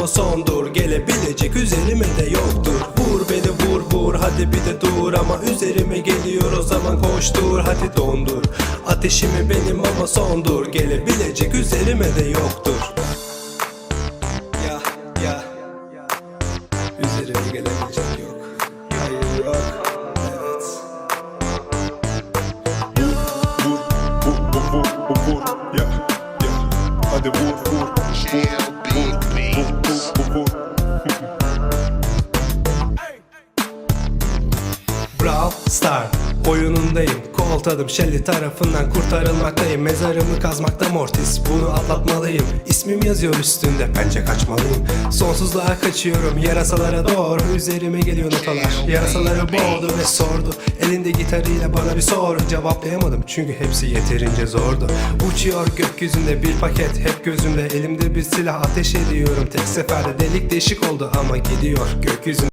ama sondur Gelebilecek üzerime de yoktur Vur beni vur vur hadi bir de dur Ama üzerime geliyor o zaman koştur Hadi dondur Ateşimi benim ama sondur Gelebilecek üzerime de yoktur Ya ya Üzerime gelebilecek yok Hayır yok Vur, vur, vur, vur. Ya, ya. Hadi vur, vur, vur, vur, Star oyunundayım Koltadım Shelly tarafından kurtarılmaktayım. Mezarımı kazmakta Mortis Bunu atlatmalıyım. İsmim yazıyor üstünde bence kaçmalıyım. Sonsuzluğa kaçıyorum yarasalara doğru Üzerime geliyor notalar. Yarasaları boğdu ve sordu Elinde gitarıyla bana bir soru. Cevaplayamadım çünkü hepsi yeterince zordu. Uçuyor gökyüzünde bir paket hep gözümde. Elimde bir silah ateş ediyorum. Tek seferde delik deşik oldu ama gidiyor gökyüzünde